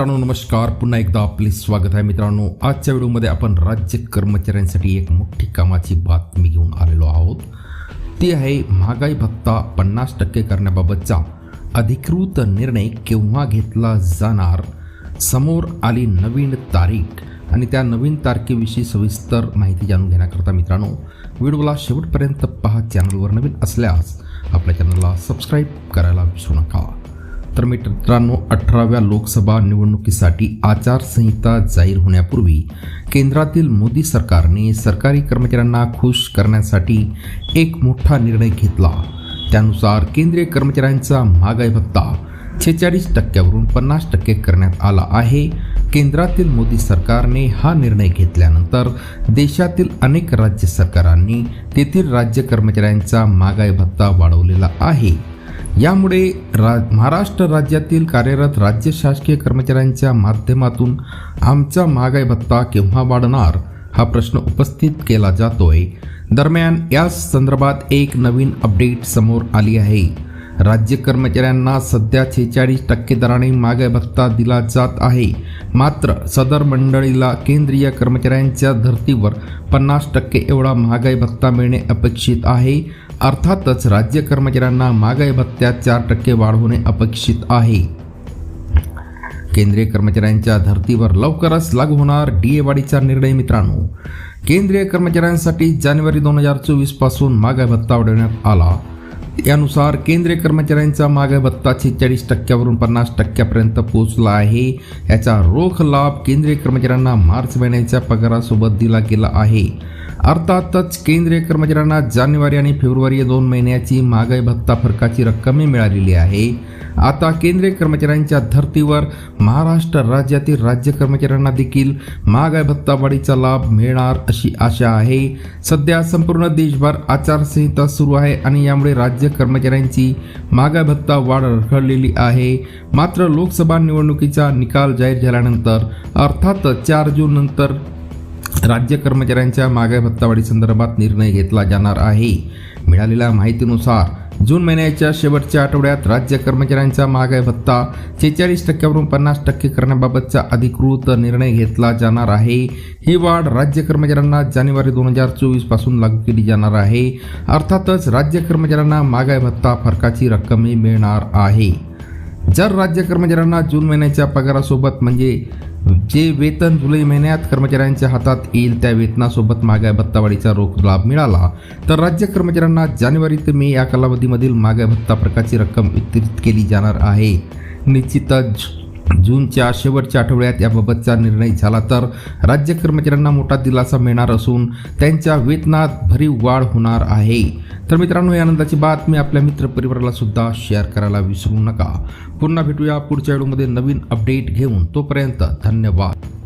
मित्रांनो नमस्कार. पुन्हा एकदा आपले स्वागत आहे मित्रांनो. आजच्या व्हिडिओमध्ये आपण राज्य कर्मचाऱ्यांसाठी एक मोठी कामाची बातमी घेऊन आलेलो आहोत. ती आहे महागाई भत्ता पन्नास टक्के करण्याबाबतचा अधिकृत निर्णय केव्हा घेतला जाणार? समोर आली नवीन तारीख आणि त्या नवीन तारखेविषयी सविस्तर माहिती जाणून घेण्याकरता मित्रांनो व्हिडिओला शेवटपर्यंत पहा. चॅनलवर नवीन असल्यास आपल्या चॅनलला सबस्क्राईब करायला विसरू नका. तर मित्रांनो अठराव्या लोकसभा निवडणुकीसाठी आचारसंहिता जाहीर होण्यापूर्वी केंद्रातील मोदी सरकारने सरकारी कर्मचाऱ्यांना खुश करण्यासाठी एक मोठा निर्णय घेतला. त्यानुसार केंद्रीय कर्मचाऱ्यांचा महागाई भत्ता छेचाळीस टक्क्यावरून पन्नास टक्के करण्यात आला आहे. केंद्रातील मोदी सरकारने हा निर्णय घेतल्यानंतर देशातील अनेक राज्य सरकारांनी तेथील राज्य कर्मचाऱ्यांचा महागाई भत्ता वाढवलेला आहे. यामुळे रा महाराष्ट्र राज्यातील कार्यरत राज्य शासकीय कर्मचाऱ्यांच्या माध्यमातून आमचा महागाई भत्ता केव्हा वाढणार हा प्रश्न उपस्थित केला जातोय. दरम्यान या संदर्भात एक नवीन अपडेट समोर आली आहे. राज्य कर्मचाऱ्यांना सध्या छेचाळीस टक्के दराने मागे भत्ता दिला जात आहे. मात्र सदर मंडळीला केंद्रीय कर्मचाऱ्यांच्या धर्तीवर पन्नास टक्के एवढा महागाई भत्ता मिळणे अपेक्षित आहे. अर्थातच राज्य कर्मचाऱ्यांना महागाई भत्त्यात चार टक्के वाढ होणे अपेक्षित आहे. केंद्रीय कर्मचाऱ्यांच्या धर्तीवर लवकरच लागू होणार डी ए वाढीचा निर्णय मित्रांनो. केंद्रीय कर्मचाऱ्यांसाठी जानेवारी दोन हजार चोवीसपासून महागाई भत्ता वाढवण्यात आला. यानुसार केंद्रीय कर्मचाऱ्यांचा मागे भत्ता शेहेचाळीस टक्क्यावरून पन्नास टक्क्यापर्यंत पोहोचला आहे. याचा रोख लाभ केंद्रीय कर्मचाऱ्यांना मार्च महिन्याच्या पगारासोबत दिला गेला आहे. अर्थातच केंद्रीय कर्मचाऱ्यांना जानेवारी आणि फेब्रुवारी या दोन महिन्याची महागाई भत्ता फरकाची रक्कमही मिळालेली आहे. आता केंद्रीय कर्मचाऱ्यांच्या धर्तीवर महाराष्ट्र राज्यातील राज्य कर्मचाऱ्यांना देखील महागाई भत्ता वाढीचा लाभ मिळणार अशी आशा आहे. सध्या संपूर्ण देशभर आचारसंहिता सुरू आहे आणि यामुळे राज्य कर्मचाऱ्यांची महागाई भत्ता वाढ रखडलेली आहे. मात्र लोकसभा निवडणुकीचा निकाल जाहीर झाल्यानंतर अर्थातच चार जून नंतर राज्य कर्मचाऱ्यांच्या महागाई भत्तावाढी संदर्भात निर्णय घेतला जाणार आहे. मिळालेल्या माहितीनुसार जून महिन्याच्या शेवटच्या आठवड्यात राज्य कर्मचाऱ्यांचा महागाई भत्ता शेहेचाळीस टक्क्यावरून पन्नास टक्के करण्याबाबतचा अधिकृत निर्णय घेतला जाणार आहे. ही वाढ राज्य कर्मचाऱ्यांना जानेवारी दोन हजार चोवीसपासून लागू केली जाणार आहे. अर्थातच राज्य कर्मचाऱ्यांना महागाई भत्ता फरकाची रक्कमही मिळणार आहे. जर राज्य कर्मचाऱ्यांना जून महिन्याच्या पगारासोबत म्हणजे जे वेतन जुलै महिन्यात कर्मचाऱ्यांच्या हातात येईल त्या वेतनासोबत मागाय भत्तावाढीचा रोख लाभ मिळाला. तर राज्य कर्मचाऱ्यांना जानेवारी ते मे या कालावधीमधील मागाय भत्ता प्रकारची रक्कम वितरित केली जाणार आहे. निश्चितच जूनच्या शेवटच्या आठवड्यात याबाबतचा निर्णय झाला तर राज्य कर्मचाऱ्यांना मोठा दिलासा मिळणार असून त्यांच्या वेतनात भरीव वाढ होणार आहे. तर मित्रांनो या आनंदाची बातमी आपल्या मित्रपरिवाराला सुद्धा शेअर करायला विसरू नका. पुन्हा भेटूया पुढच्या व्हिडिओमध्ये नवीन अपडेट घेऊन. तोपर्यंत धन्यवाद.